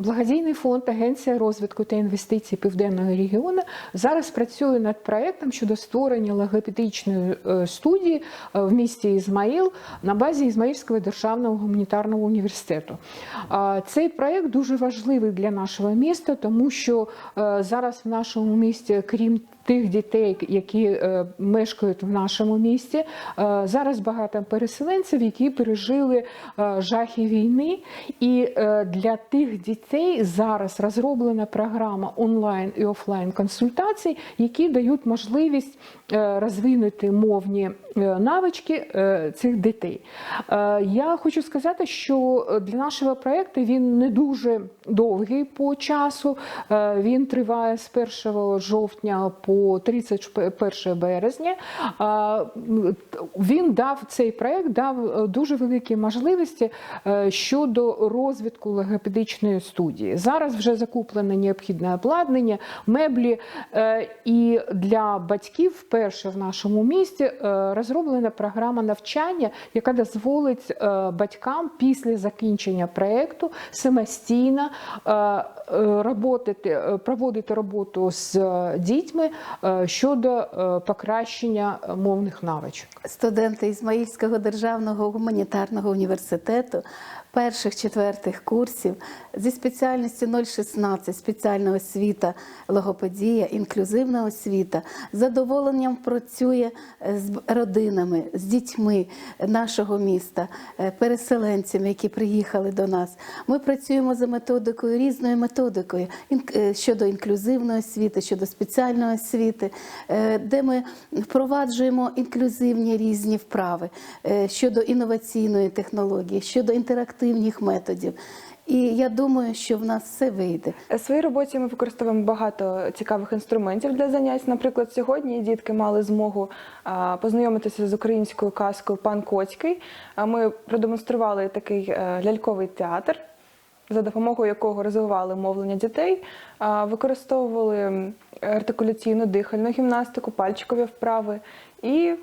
Благодійний фонд Агенція розвитку та інвестицій Південного регіону зараз працює над проектом щодо створення логопедичної е, студії е, в місті Ізмаїл на базі Ізмаїльського державного гуманітарного університету. Цей проект дуже важливий для нашого міста, тому що е, зараз в нашому місті, крім тих дітей, які мешкають в нашому місті. Зараз багато переселенців, які пережили жахи війни. І для тих дітей зараз розроблена програма онлайн і офлайн консультацій, які дають можливість е, розвинути мовні е, навички е, цих дітей. Я хочу сказати, що для нашого проєкту він не дуже довгий по часу. Він триває з 1 жовтня по 31 березня. Він дав цей проєкт дав дуже великі можливості щодо розвитку логопедичної студії. Зараз вже закуплено необхідне обладнання, меблі, е, і для батьків вперше в нашому місті е, розроблена програма навчання, яка дозволить е, батькам після закінчення проєкту самостійно роботити, проводити роботу з дітьми щодо покращення мовних навичок. Студенти Ізмаїльського державного гуманітарного університету перших четвертих курсів зі спеціальністю 016 спеціальна освіта, логопедія, інклюзивна освіта задоволенням працює з родинами, з дітьми нашого міста, е, переселенцями, які приїхали до нас. Ми працюємо за методикою різною методикою е, щодо інклюзивної освіти, щодо спеціальної освіти, е, де ми впроваджуємо інклюзивні різні вправи е, щодо інноваційної технології, щодо інтерактивних методів. І я думаю, що в нас все вийде. У своїй роботі ми використовуємо багато цікавих інструментів для занять. Наприклад, сьогодні дітки мали змогу познайомитися з українською казкою Пан Коцький. Ми продемонстрували такий е, ляльковий театр, за допомогою якого розвивали мовлення дітей, використовували артикуляційну дихальну гімнастику, пальчикові вправи. І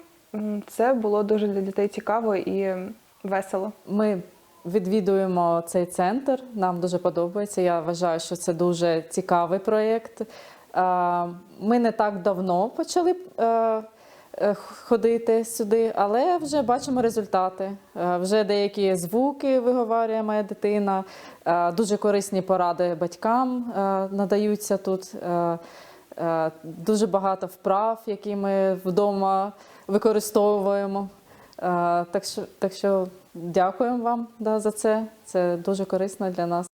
це було дуже для дітей цікаво і весело. Ми відвідуємо цей центр. Нам дуже подобається. Я вважаю, що це дуже цікавий проєкт. Ми не так давно почали е, е, ходити сюди, але вже бачимо результати. Е, Вже деякі звуки виговарює моя дитина. Дуже корисні поради батькам надаються тут. Дуже багато вправ, які ми вдома використовуємо. Е, Так що, так що дякуємо вам да, за це. Це дуже корисно для нас.